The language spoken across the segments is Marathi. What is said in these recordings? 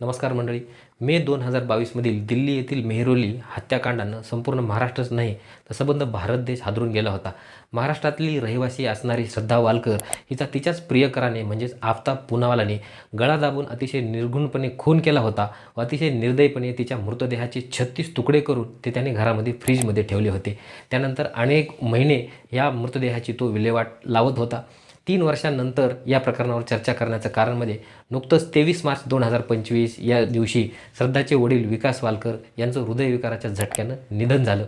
नमस्कार मंडळी. मे दोन हजार बावीसमधील दिल्ली येथील मेहरोली हत्याकांडानं संपूर्ण महाराष्ट्रच नाही तर संबंध भारत देश हादरून गेला होता. महाराष्ट्रातली रहिवासी असणारी श्रद्धा वालकर हिचा तिच्याच प्रियकराने म्हणजेच आफताब पुनावालाने गळा दाबून अतिशय निर्घुणपणे खून केला होता व अतिशय निर्दयपणे तिच्या मृतदेहाचे छत्तीस तुकडे करून ते त्याने घरामध्ये फ्रीजमध्ये ठेवले होते. त्यानंतर अनेक महिने या मृतदेहाची तो विल्हेवाट लावत होता. तीन वर्षांनंतर या प्रकरणावर चर्चा करण्याचं कारण म्हणजे नुकतंच तेवीस मार्च दोन हजार पंचवीस या दिवशी श्रद्धाचे वडील विकास वालकर यांचं हृदयविकाराच्या झटक्यानं निधन झालं.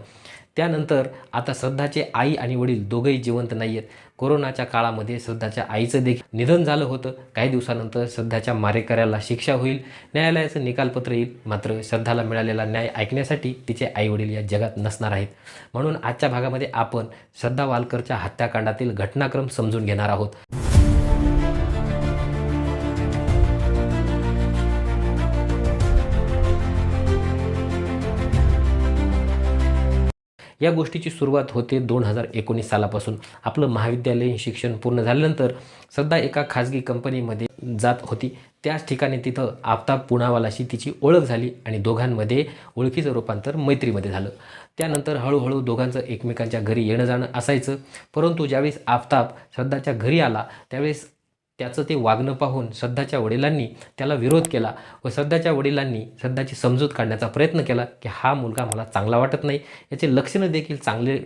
त्यानंतर आता श्रद्धाचे आई आणि वडील दोघंही जिवंत नाही आहेत कोरोनाच्या काळामध्ये श्रद्धाच्या आईचं देखील निधन झालं होतं. काही दिवसानंतर श्रद्धाच्या मारेकऱ्याला शिक्षा होईल. न्यायालयाचं निकालपत्र येईल. मात्र श्रद्धाला मिळालेला न्याय ऐकण्यासाठी तिचे आईवडील या जगात नसणार आहेत. म्हणून आजच्या भागामध्ये आपण श्रद्धा वालकरच्या हत्याकांडातील घटनाक्रम समजून घेणार आहोत. या गोष्टीची सुरुवात होते दोन हजार एकोणीस सालापासून. आपलं महाविद्यालयीन शिक्षण पूर्ण झाल्यानंतर सध्या एका खाजगी कंपनीमध्ये जात होती. त्याच ठिकाणी तिथं आफताब पुनावालाशी तिची ओळख झाली आणि दोघांमध्ये ओळखीचं रूपांतर मैत्रीमध्ये झालं. त्यानंतर हळूहळू दोघांचं एकमेकांच्या घरी येणं जाणं असायचं. परंतु ज्यावेळेस आफताब श्रद्धाच्या घरी आला त्यावेळेस त्याचं ते वागणं पाहून श्रद्धाच्या वडिलांनी त्याला विरोध केला व श्रद्धाच्या वडिलांनी श्रद्धाची समजूत काढण्याचा प्रयत्न केला की हा मुलगा मला चांगला वाटत नाही. याचे लक्षणं देखील चांगले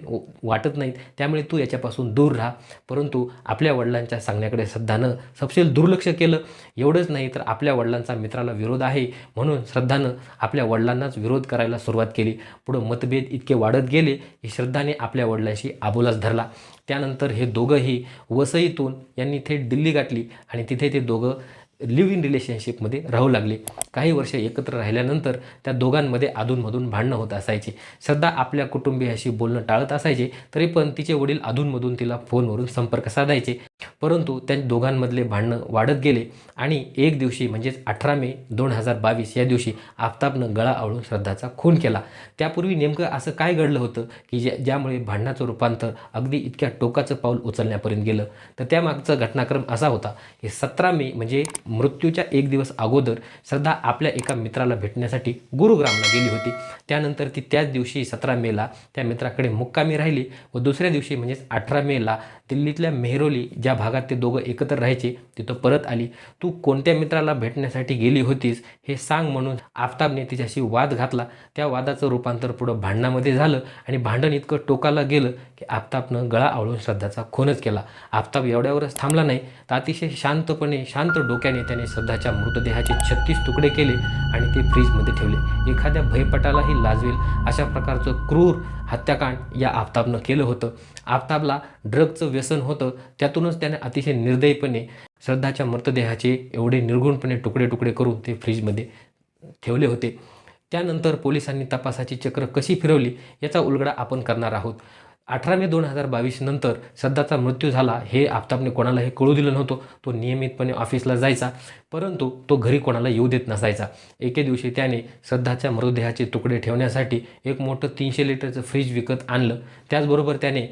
वाटत नाहीत. त्यामुळे तू याच्यापासून दूर राहा. परंतु आपल्या वडिलांच्या सांगण्याकडे श्रद्धानं सपशेल दुर्लक्ष केलं. एवढंच नाही तर आपल्या वडिलांचा मित्राला विरोध आहे म्हणून श्रद्धानं आपल्या वडिलांनाच विरोध करायला सुरुवात केली. पुढं मतभेद इतके वाढत गेले की श्रद्धाने आपल्या वडिलांशी आबोलाच धरला. त्यानंतर हे दोघंही वसईतून यांनी थेट दिल्ली गाठली आणि तिथे ते दोघं लिव्ह इन रिलेशनशिपमध्ये राहू लागले. काही वर्ष एकत्र राहिल्यानंतर त्या दोघांमध्ये अधूनमधून भांडणं होत असायचे. श्रद्धा आपल्या कुटुंबियाशी बोलणं टाळत असायचे तरी पण तिचे वडील अधूनमधून तिला फोनवरून संपर्क साधायचे. परंतु त्या दोघांमधले भांडणं वाढत गेले आणि एक दिवशी म्हणजेच अठरा मे दोन हजार बावीस या दिवशी आफताबनं गळा आवळून श्रद्धाचा खून केला. त्यापूर्वी नेमकं असं काय घडलं होतं की ज्या ज्यामुळे भांडणाचं रूपांतर अगदी इतक्या टोकाचं पाऊल उचलण्यापर्यंत गेलं? तर त्यामागचा घटनाक्रम असा होता की सतरा मे म्हणजे मृत्यूच्या एक दिवस अगोदर श्रद्धा आपल्या एका मित्राला भेटण्यासाठी गुरुग्रामला गेली होती. त्यानंतर ती त्याच दिवशी सतरा मेला त्या मित्राकडे मुक्कामी राहिली व दुसऱ्या दिवशी म्हणजेच अठरा मेला दिल्लीतल्या मेहरोली ज्या भागात ते दोघं एकत्र राहायचे तिथं परत आली. तू कोणत्या मित्राला भेटण्यासाठी गेली होतीस हे सांग म्हणून आफताबने तिच्याशी वाद घातला. त्या वादाचं रूपांतर पुढं भांडणामध्ये झालं आणि भांडण इतकं टोकाला गेलं की आफताबनं गळा आवळून श्रद्धाचा खूनच केला. आफताब एवढ्यावरच थांबला नाही. तर अतिशय शांतपणे शांत डोक्याने त्याने श्रद्धाच्या मृतदेहाचे छत्तीस तुकडे केले आणि ते फ्रीजमध्ये ठेवले. एखाद्या भयपटालाही लाजवेल अशा प्रकारचं क्रूर हत्याकांड या आफताबनं केलं होतं. आफताबला ड्रगचं व्यसन होतं त्यातूनच त्याने अतिशय निर्दयीपणे श्रद्धाच्या मृतदेहाचे एवढे निर्गुणपणे तुकडे तुकडे करून ते फ्रीजमध्ये ठेवले होते. त्यानंतर पोलिसांनी तपासाची चक्र कशी फिरवली याचा उलगडा आपण करणार आहोत. अठरा मे दोन हजार बावीस नंतर श्रद्धाचा मृत्यू झाला हे आफताबने कोणालाही कळू दिलं नव्हतं. तो नियमितपणे ऑफिसला जायचा परंतु तो घरी कोणाला येऊ देत नसायचा. एके दिवशी त्याने श्रद्धाच्या मृतदेहाचे तुकडे ठेवण्यासाठी एक मोठं तीनशे लिटरचं फ्रीज विकत आणलं. त्याचबरोबर त्याने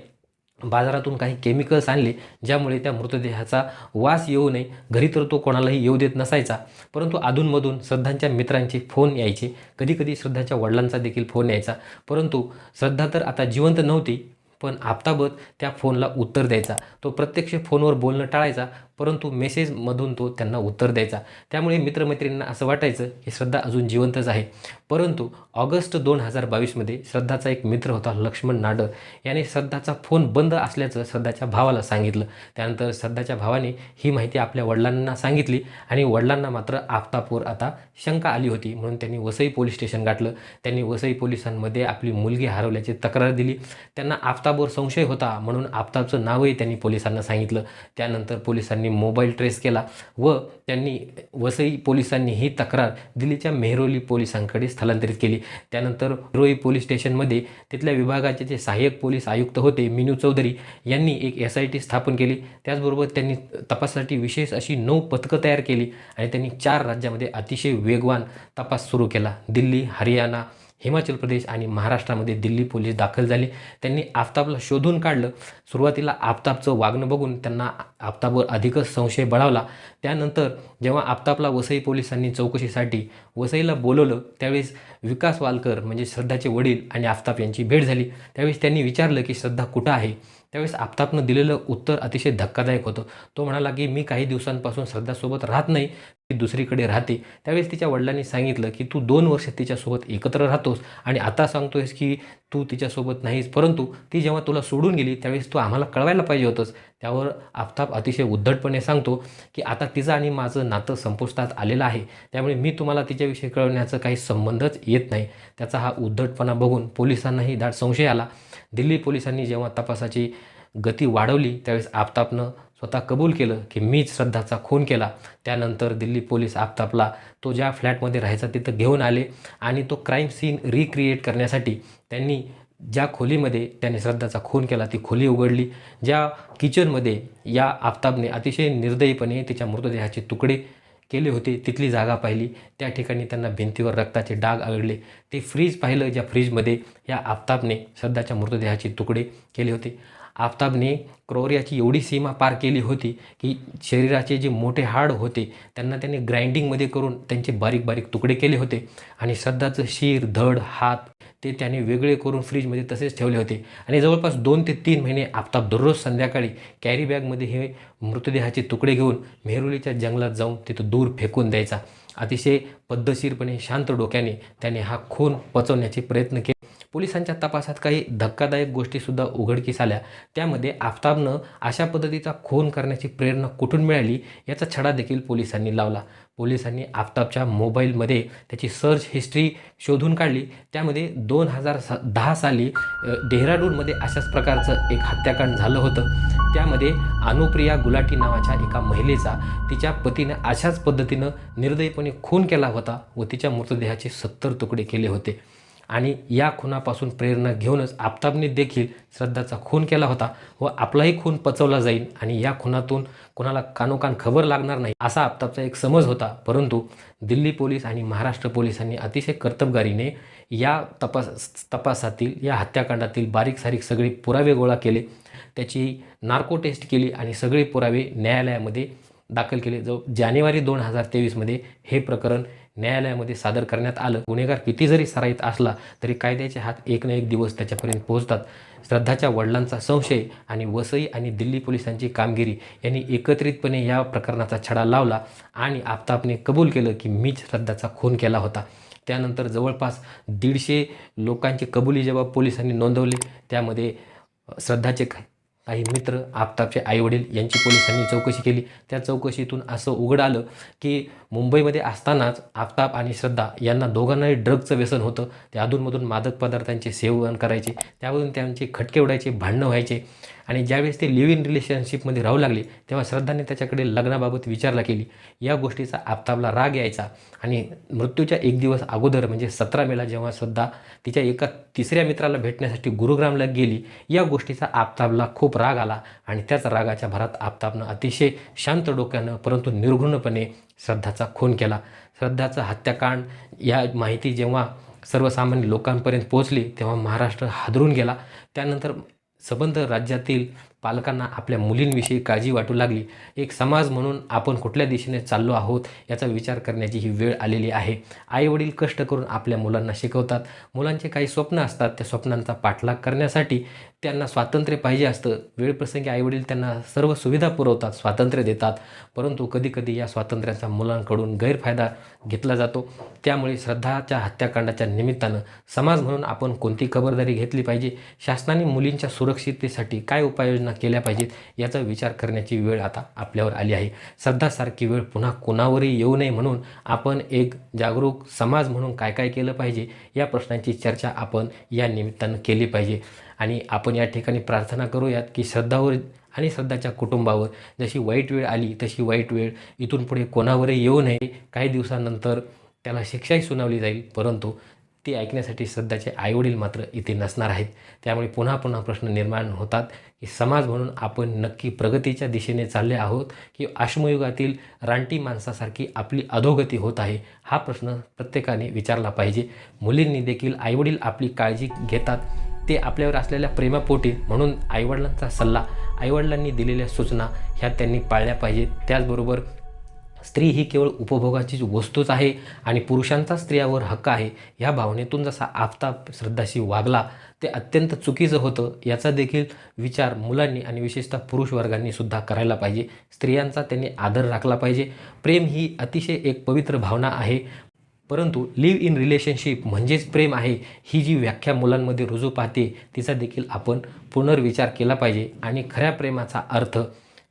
बाजारातून काही केमिकल्स आणले ज्यामुळे त्या मृतदेहाचा वास येऊ नये. घरी तर तो कोणालाही येऊ देत नसायचा. परंतु अधूनमधून श्रद्धांच्या मित्रांचे फोन यायचे. कधीकधी श्रद्धाच्या वडिलांचा देखील फोन यायचा. परंतु श्रद्धा तर आता जिवंत नव्हती पण आपताबत त्या फोनला उत्तर द्यायचा. तो प्रत्यक्ष फोनवर बोलणं टाळायचा. परंतु मेसेजमधून तो त्यांना उत्तर द्यायचा. त्यामुळे मित्रमैत्रिणींना असं वाटायचं की श्रद्धा अजून जिवंतच आहे. परंतु ऑगस्ट दोन हजार बावीसमध्ये श्रद्धाचा एक मित्र होता लक्ष्मण नाडर. याने श्रद्धाचा फोन बंद असल्याचं श्रद्धाच्या भावाला सांगितलं. त्यानंतर श्रद्धाच्या भावाने ही माहिती आपल्या वडिलांना सांगितली आणि वडिलांना मात्र आफतापूर आता शंका आली होती. म्हणून त्यांनी वसई पोलीस स्टेशन गाठलं. त्यांनी वसई पोलिसांमध्ये आपली मुलगी हरवल्याची तक्रार दिली. त्यांना आफताबवर संशय होता म्हणून आफताबचं नावही त्यांनी पोलिसांना सांगितलं. त्यानंतर पोलिसांनी मोबाईल ट्रेस केला व त्यांनी वसई पोलिसांनी ही तक्रार दिल्लीच्या मेहरोली पोलिसांकडे स्थलांतरित केली. त्यानंतर मेहरोई पोलीस स्टेशनमध्ये तिथल्या विभागाचे जे सहाय्यक पोलीस आयुक्त होते मिनू चौधरी यांनी एक एस आय टी स्थापन केली. त्याचबरोबर त्यांनी तपासासाठी विशेष अशी नऊ पथकं तयार केली आणि त्यांनी चार राज्यामध्ये अतिशय वेगवान तपास सुरू केला. दिल्ली हरियाणा हिमाचल प्रदेश आणि महाराष्ट्रामध्ये दिल्ली पोलीस दाखल झाले. त्यांनी आफताबला शोधून काढलं. सुरुवातीला आफताबचं वागणं बघून त्यांना आफताबवर अधिकच संशय बळावला. त्यानंतर जेव्हा आफताबला वसई पोलिसांनी चौकशीसाठी वसईला बोलवलं त्यावेळेस विकास वालकर म्हणजे श्रद्धाचे वडील आणि आफताब यांची भेट झाली. त्यावेळेस त्यांनी विचारलं की श्रद्धा कुठं आहे? त्यावेळेस आफताबनं दिलेलं उत्तर अतिशय धक्कादायक होतं. तो म्हणाला की मी काही दिवसांपासून श्रद्धासोबत राहत नाही. ती दुसरीकडे राहते. त्यावेळेस तिच्या वडिलांनी सांगितलं की तू दोन वर्ष तिच्यासोबत एकत्र राहतोस आणि आता सांगतोयस की तू तिच्यासोबत नाहीस. परंतु ती जेव्हा तुला सोडून गेली त्यावेळेस तू आम्हाला कळवायला पाहिजे होतंस. त्यावर आफताब अतिशय उद्धटपणे सांगतो की आता तिचं आणि माझं नातं संपुष्टात आलेलं आहे. त्यामुळे मी तुम्हाला तिच्याविषयी कळवण्याचा काही संबंधच येत नाही. त्याचा हा उद्धटपणा बघून पोलिसांनाही दाट संशय आला. दिल्ली पोलिसांनी जेव्हा तपासाची गती वाढवली त्यावेळेस आफताबनं स्वतः कबूल केलं की मीच श्रद्धाचा खून केला. त्यानंतर दिल्ली पोलीस आपतापला तो ज्या फ्लॅटमध्ये राहायचा तिथं घेऊन आले आणि तो क्राईम सीन रिक्रिएट करण्यासाठी त्यांनी ज्या खोलीमध्ये त्याने श्रद्धाचा खून केला ती खोली उघडली. ज्या किचनमध्ये या आफताबने अतिशय निर्दयीपणे तिच्या मृतदेहाचे तुकडे केले होते तिथली जागा पाहिली. त्या ठिकाणी त्यांना भिंतीवर रक्ताचे डाग आवडले. ते फ्रीज पाहिलं. ज्या फ्रीजमध्ये या आफताबने श्रद्धाच्या मृतदेहाचे तुकडे केले होते. आफताबने क्रोरियाची एवढी सीमा पार केली होती की शरीराचे जे मोठे हाड होते त्यांना त्याने ग्राइंडिंगमध्ये करून त्यांचे बारीक बारीक तुकडे केले होते. आणि सध्याचं शिर धड हात ते त्याने वेगळे करून फ्रीजमध्ये तसेच ठेवले होते. आणि जवळपास दोन ते तीन महिने आफताब दररोज संध्याकाळी कॅरी बॅगमध्ये हे मृतदेहाचे तुकडे घेऊन मेहरुलीच्या जंगलात जाऊन तिथं दूर फेकून द्यायचा. अतिशय पद्धतशीरपणे शांत डोक्याने त्याने हा खून पचवण्याचे प्रयत्न केले. पोलिसांच्या तपासात काही धक्कादायक गोष्टीसुद्धा उघडकीस आल्या. त्यामध्ये आफताबनं अशा पद्धतीचा खून करण्याची प्रेरणा कुठून मिळाली याचा छडा देखील पोलिसांनी लावला. पोलिसांनी आफताबच्या मोबाईलमध्ये त्याची सर्च हिस्ट्री शोधून काढली. त्यामध्ये दोन हजार सा दहा साली डेहराडूनमध्ये अशाच प्रकारचं एक हत्याकांड झालं होतं. त्यामध्ये अनुप्रिया गुलाटी नावाच्या एका महिलेचा तिच्या पतीनं अशाच पद्धतीनं निर्दयीपणे खून केला होता व तिच्या मृतदेहाचे सत्तर तुकडे केले होते. आणि या खुनापासून प्रेरणा घेऊनच आफताबने देखील श्रद्धाचा खून केला होता व आपलाही खून पचवला जाईल आणि या खुनातून कोणाला कानोकान खबर लागणार नाही असा आफताबचा एक समज होता. परंतु दिल्ली पोलीस आणि महाराष्ट्र पोलिसांनी अतिशय कर्तबगारीने या तपास तपासातील या हत्याकांडातील बारीक सारीक सगळे पुरावे गोळा केले. त्याची नार्को टेस्ट केली आणि सगळे पुरावे न्यायालयामध्ये दाखल केले. जो जानेवारी दोन हजार तेवीसमध्ये हे प्रकरण न्यायालयामध्ये सादर करण्यात आलं. गुन्हेगार किती जरी सराईत असला तरी कायद्याचे हात एक ना एक दिवस त्याच्यापर्यंत पोहोचतात. श्रद्धाच्या वडिलांचा संशय आणि वसई आणि दिल्ली पोलिसांची कामगिरी यांनी एकत्रितपणे या प्रकरणाचा छडा लावला आणि आफताबने कबूल केलं की मीच श्रद्धाचा खून केला होता. त्यानंतर जवळपास दीडशे लोकांचे कबुली जेव्हा पोलिसांनी नोंदवली त्यामध्ये श्रद्धाचे काही मित्र आफताबचे आईवडील यांची पोलिसांनी चौकशी केली. त्या चौकशीतून असं उघड आलं की मुंबईमध्ये असतानाच आफताब आणि श्रद्धा यांना दोघांनाही ड्रगचं व्यसन होतं. ते अधूनमधून मादक पदार्थांचे सेवन करायचे. त्यावरून त्यांचे खटके उडायचे भांडणं व्हायचे. आणि ज्यावेळेस ते लिव्ह इन रिलेशनशिपमध्ये राहू लागले तेव्हा श्रद्धाने त्याच्याकडे लग्नाबाबत विचारला केली. या गोष्टीचा आफताबला राग यायचा. आणि मृत्यूच्या एक दिवस अगोदर म्हणजे सतरा मेला जेव्हा श्रद्धा तिच्या एका तिसऱ्या मित्राला भेटण्यासाठी गुरुग्रामला गेली या गोष्टीचा आफताबला खूप राग आला. आणि त्याच रागाच्या भरात आफताबनं अतिशय शांत डोक्यानं परंतु निर्घृणपणे श्रद्धाचा खून केला. श्रद्धाचं हत्याकांड या माहिती जेव्हा सर्वसामान्य लोकांपर्यंत पोहोचली तेव्हा महाराष्ट्र हादरून गेला. त्यानंतर संबंध राज्यातील पालकांना आपल्या मुलींविषयी काळजी वाटू लागली. एक समाज म्हणून आपण कुठल्या दिशेने चाललो आहोत याचा विचार करण्याची ही वेळ आलेली आहे. आईवडील कष्ट करून आपल्या मुलांना शिकवतात. मुलांचे काही स्वप्न असतात. त्या स्वप्नांचा पाठलाग करण्यासाठी त्यांना स्वातंत्र्य पाहिजे असतं. वेळप्रसंगी आईवडील त्यांना सर्व सुविधा पुरवतात स्वातंत्र्य देतात. परंतु कधीकधी या स्वातंत्र्याचा मुलांकडून गैरफायदा घेतला जातो. त्यामुळे श्रद्धाच्या हत्याकांडाच्या निमित्तानं समाज म्हणून आपण कोणती खबरदारी घेतली पाहिजे? शासनाने मुलींच्या सुरक्षिततेसाठी काय उपाययोजना केल्या पाहिजेत याचा विचार करण्याची वेळ आता आपल्यावर आली आहे. श्रद्धासारखी वेळ पुन्हा कोणावरही येऊ नये म्हणून आपण एक जागरूक समाज म्हणून काय काय केलं पाहिजे या प्रश्नांची चर्चा आपण या निमित्तानं केली पाहिजे. आणि आपण या ठिकाणी प्रार्थना करूयात की श्रद्धावर आणि श्रद्धाच्या कुटुंबावर जशी वाईट वेळ आली तशी वाईट वेळ इथून पुढे कोणावरही येऊ नये. काही दिवसानंतर त्याला शिक्षाही सुनावली जाईल परंतु ती ऐकण्यासाठी सध्याचे आईवडील मात्र इथे नसणार आहेत. त्यामुळे पुन्हा पुन्हा प्रश्न निर्माण होतात की समाज म्हणून आपण नक्की प्रगतीच्या दिशेने चालले आहोत की अश्मयुगातील रानटी माणसासारखी आपली अधोगती होत आहे? हा प्रश्न प्रत्येकाने विचारला पाहिजे. मुलींनी देखील आईवडील आपली काळजी घेतात. ते आपल्यावर असलेल्या प्रेमापोटी म्हणून आईवडिलांचा सल्ला आईवडिलांनी दिलेल्या सूचना ह्या त्यांनी पाळल्या पाहिजेत. त्याचबरोबर स्त्री ही केवळ उपभोगाची वस्तूच आहे आणि पुरुषांचा स्त्रियावर हक्क आहे ह्या भावनेतून जसा आफताब श्रद्धाशी वागला ते अत्यंत चुकीचं होतं याचा देखील विचार मुलांनी आणि विशेषतः पुरुष वर्गांनी सुद्धा करायला पाहिजे. स्त्रियांचा त्यांनी आदर राखला पाहिजे. प्रेम ही अतिशय एक पवित्र भावना आहे. परंतु लिव्ह इन रिलेशनशिप म्हणजेच प्रेम आहे ही जी व्याख्या मुलांमध्ये रुजू पाहते तिचा देखील आपण पुनर्विचार केला पाहिजे. आणि खऱ्या प्रेमाचा अर्थ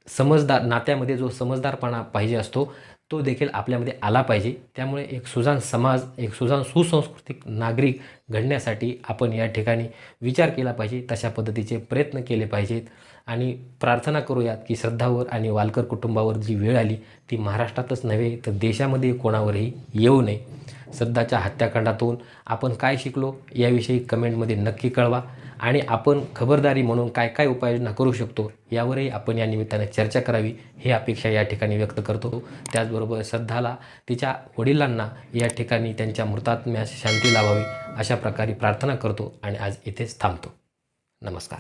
समजदार नात्यामध्ये जो समजदारपणा पाहिजे असतो तो देखील आपल्यामध्ये आला पाहिजे. त्यामुळे एक सुजान समाज एक सुजान सुसंस्कृतिक नागरिक घडण्यासाठी आपण या ठिकाणी विचार केला पाहिजे तशा पद्धतीचे प्रयत्न केले पाहिजेत. आणि प्रार्थना करूयात की श्रद्धावर आणि वालकर कुटुंबावर जी वेळ आली ती महाराष्ट्रातच नव्हे तर देशामध्ये कोणावरही येऊ नये. श्रद्धाच्या हत्याकांडातून आपण काय शिकलो याविषयी कमेंटमध्ये नक्की कळवा. आणि आपण खबरदारी म्हणून काय काय उपाययोजना करू शकतो यावरही आपण या निमित्ताने चर्चा करावी ही अपेक्षा या ठिकाणी व्यक्त करतो. त्याचबरोबर श्रद्धाला तिच्या वडिलांना या ठिकाणी त्यांच्या मृतात्म्यास शांती लावावी अशा प्रकारे प्रार्थना करतो आणि आज इथेच थांबतो. नमस्कार.